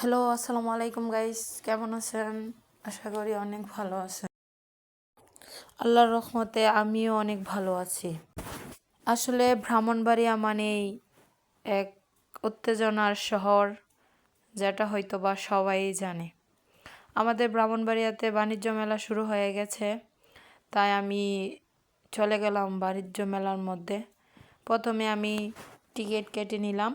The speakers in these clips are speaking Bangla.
হ্যালো, আসসালামু আলাইকুম গাইস কেমন আছেন? আশা করি অনেক ভালো আছেন। আল্লাহর রহমতে আমিও অনেক ভালো আছি। আসলে ব্রাহ্মণবাড়িয়া মানেই এক উত্তেজনার শহর, যেটা হয়তো বা সবাই জানে। আমাদের ব্রাহ্মণবাড়িয়াতে বাণিজ্য মেলা শুরু হয়ে গেছে, তাই আমি চলে গেলাম বাণিজ্য মেলার মধ্যে। প্রথমে আমি টিকিট কেটে নিলাম।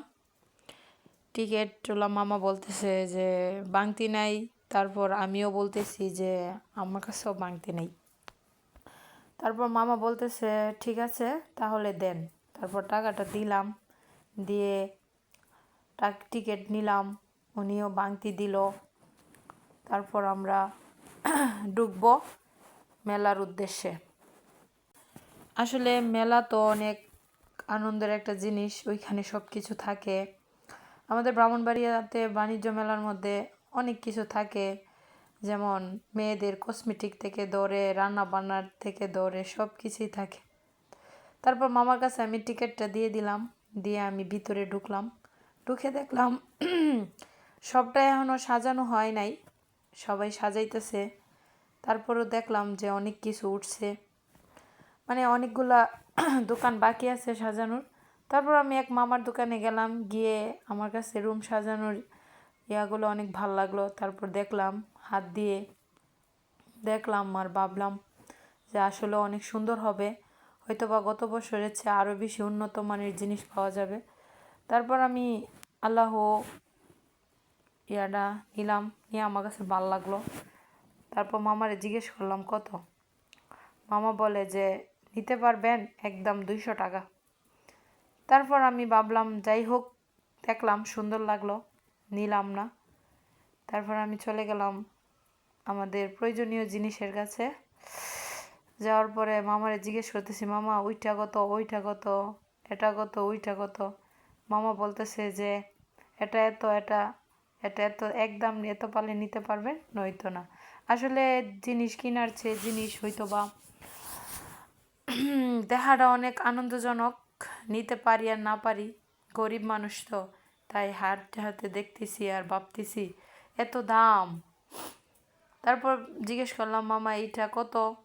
টিকিট তোলা মামা বলতেছে যে, বাংতি নাই। তারপর আমিও বলতেছি যে, আমার কাছেও বাংতি নেই। তারপর মামা বলতেছে, ঠিক আছে, তাহলে দেন। তারপর টাকাটা দিলাম, দিয়ে টাক টিকিট নিলাম, উনিও বাংতি দিল। তারপর আমরা ঢুকবো মেলার উদ্দেশ্যে। আসলে মেলা তো অনেক আনন্দের একটা জিনিস, ওইখানে সব কিছু থাকে। আমাদের ব্রাহ্মণবাড়িয়াতে বাণিজ্য মেলার মধ্যে অনেক কিছু থাকে। যেমন মেয়েদের কসমেটিক থেকে ধরে রান্না বান্নার থেকে ধরে সব কিছুই থাকে। তারপর মামার কাছে আমি টিকিটটা দিয়ে দিলাম, দিয়ে আমি ভিতরে ঢুকলাম। ঢুকে দেখলাম সবটাই এখনও সাজানো হয় নাই, সবাই সাজাইতেছে। তারপরও দেখলাম যে অনেক কিছু উঠছে। মানে অনেকগুলা দোকান বাকি আছে সাজানোর। তারপর আমি এক মামার দোকানে গেলাম, গিয়ে আমার কাছে রুম সাজানোর ইয়াগুলো অনেক ভালো লাগল। তারপর দেখলাম, হাত দিয়ে দেখলাম আর ভাবলাম যে আসলে অনেক সুন্দর হবে। হয়তো বা গত বছরের চেয়ে আরও বেশি উন্নত মানের জিনিস পাওয়া যাবে। তারপর আমি আল্লাহ ইয়াটা নিলাম, নিয়ে আমার কাছে ভালো লাগল। তারপর মামারে জিজ্ঞেস করলাম, কত? মামা বলে যে, নিতে পারবেন একদম দুইশো টাকা। তারপর আমি ভাবলাম, যাই হোক, দেখলাম, সুন্দর লাগল, নিলাম না। তারপর আমি চলে গেলাম আমাদের প্রয়োজনীয় জিনিসের কাছে। যাওয়ার পরে মামারে জিজ্ঞেস করতেছি, মামা, ওইটা কত ওইটা কত, এটা কত, ওইটা কত? মামা বলতেছে যে, এটা এত, এটা এটা এত একদম এত পালে নিতে পারবেন? নয়তো না। আসলে জিনিস কেনার চেয়ে জিনিস হয়তো বা দেখাটা অনেক আনন্দজনক। নিতে পারি আর না পারি, গরিব মানুষ তো, তাই হাতে হাতে দেখতেছি আর ভাবতেছি, এত দাম। তারপর জিজ্ঞেস করলাম, মামা, এইটা কত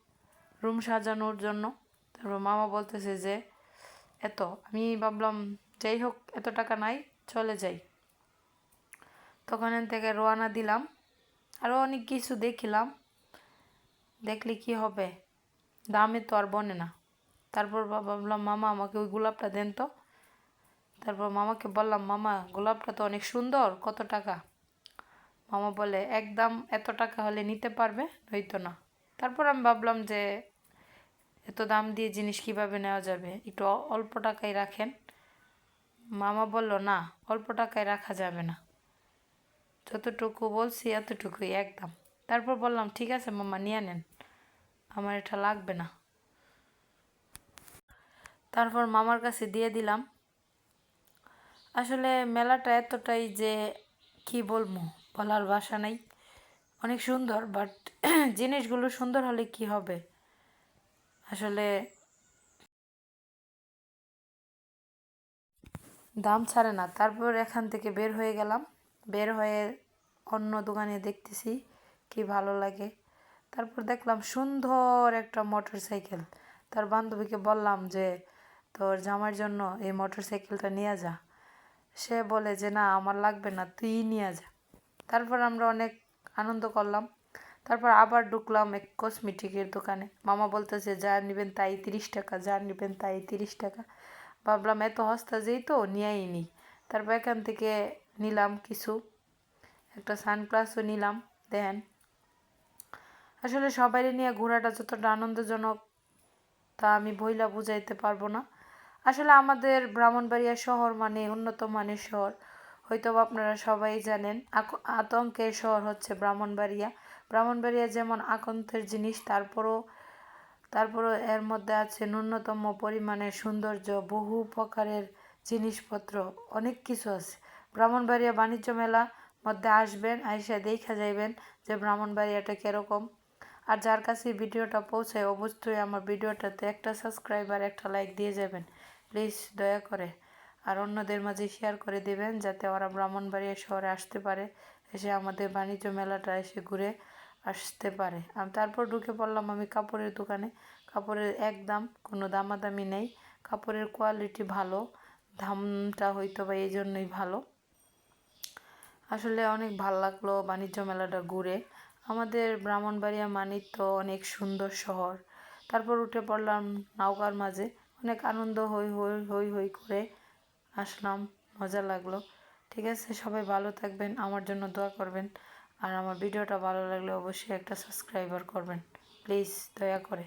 রুম সাজানোর জন্য? তারপর মামা বলতেছে যে, এত। আমি ভাবলাম, যাই হোক, এত টাকা নাই, চলে যাই। তখন থেকে রোয়ানা দিলাম। আরও অনেক কিছু দেখিলাম। দেখলে কি হবে? দামে তো আর বনে না। তারপর ভাবলাম মামা, আমাকে ওই গোলাপটা দেন তো। তারপর মামাকে বললাম, মামা, গোলাপটা তো অনেক সুন্দর, কত টাকা? মামা বলে একদম এত টাকা হলে নিতে পারবে? নয়তো না। তারপর আমি ভাবলাম যে, এত দাম দিয়ে জিনিস কীভাবে নেওয়া যাবে? একটু অল্প টাকায় রাখেন। মামা বলল, না, অল্প টাকায় রাখা যাবে না। যতটুকু বলছি এতটুকুই একদম তারপর বললাম, ঠিক আছে মামা, নিয়ে নেন। আমার এটা লাগবে না। তারপর মামার কাছে দিয়ে দিলাম। আসলে মেলাটা এতটাই যে কি বলব, বলার ভাষা নাই। অনেক সুন্দর বাট জিনিসগুলো সুন্দর হলে কি হবে? আসলে দাম ছাড়ে না। তারপর এখান থেকে বের হয়ে গেলাম। বের হয়ে অন্য দোকানে দেখতেছি কি ভালো লাগে। তারপর দেখলাম সুন্দর একটা মোটর সাইকেল তার বান্ধবীকে বললাম যে তোর জামার জন্য এই মোটর সাইকেলটা নিয়ে যা। সে বলে যে, না, আমার লাগবে না, তুই নিয়ে যা। তারপর আমরা অনেক আনন্দ করলাম। তারপর আবার ঢুকলাম এক কসমেটিকের দোকানে। মামা বলতেছে, যা নেবেন তাই তিরিশ টাকা, যা নেবেন তাই তিরিশ টাকা। ভাবলাম, এত হস্তা যেই তো, নিয়েই নিই তারপর এখান থেকে নিলাম কিছু। একটা সানপ্লাসও নিলাম, দেন। আসলে সবাই নিয়ে ঘোরাটা যতটা আনন্দজনক, তা আমি বইলা বুঝাইতে পারব না। আসলে আমাদের ব্রাহ্মণবাড়িয়া শহর মানে উন্নত মানের শহর। হয়তো আপনারা সবাই জানেন আতঙ্কের শহর হচ্ছে ব্রাহ্মণবাড়িয়া। ব্রাহ্মণবাড়িয়া যেমন আকন্তের জিনিস, তারপরও তারপরও এর মধ্যে আছে ন্যূনতম পরিমাণের সৌন্দর্য, বহু প্রকারের জিনিসপত্র, অনেক কিছু আছে। ব্রাহ্মণবাড়িয়া বাণিজ্য মেলা মধ্যে আসবেন, আইসা দেখা যাইবেন যে ব্রাহ্মণবাড়িয়াটা কীরকম। আর যার কাছে ভিডিওটা পৌঁছায় অবশ্যই আমার ভিডিওটাতে একটা সাবস্ক্রাইবার একটা লাইক দিয়ে যাবেন। প্লিজ দয়া করে। আর অন্যদের মাঝে শেয়ার করে দেবেন যাতে ওরা ব্রাহ্মণবাড়িয়া শহরে আসতে পারে, এসে আমাদের বাণিজ্য মেলাটা এসে ঘুরে আসতে পারে। আমি তারপর ঢুকে পড়লাম আমি কাপড়ের দোকানে। কাপড়ের একদম কোনো দামাদামি নেই। কাপড়ের কোয়ালিটি ভালো, দামটা হয়তো বা এই জন্যই ভালো। আসলে অনেক ভালো লাগল বাণিজ্য মেলাটা ঘুরে। আমাদের ব্রাহ্মণবাড়িয়া মানিক তো অনেক সুন্দর শহর। তারপর উঠে পড়লাম নৌকার মাঝে। অনেক আনন্দ, হই হই হই হই করে আসলাম, মজা লাগল। ঠিক আছে, সবাই ভালো থাকবেন, আমার জন্য দোয়া করবেন। আর আমার ভিডিওটা ভালো লাগলে অবশ্যই একটা সাবস্ক্রাইবার করবেন। প্লিজ দয়া করে।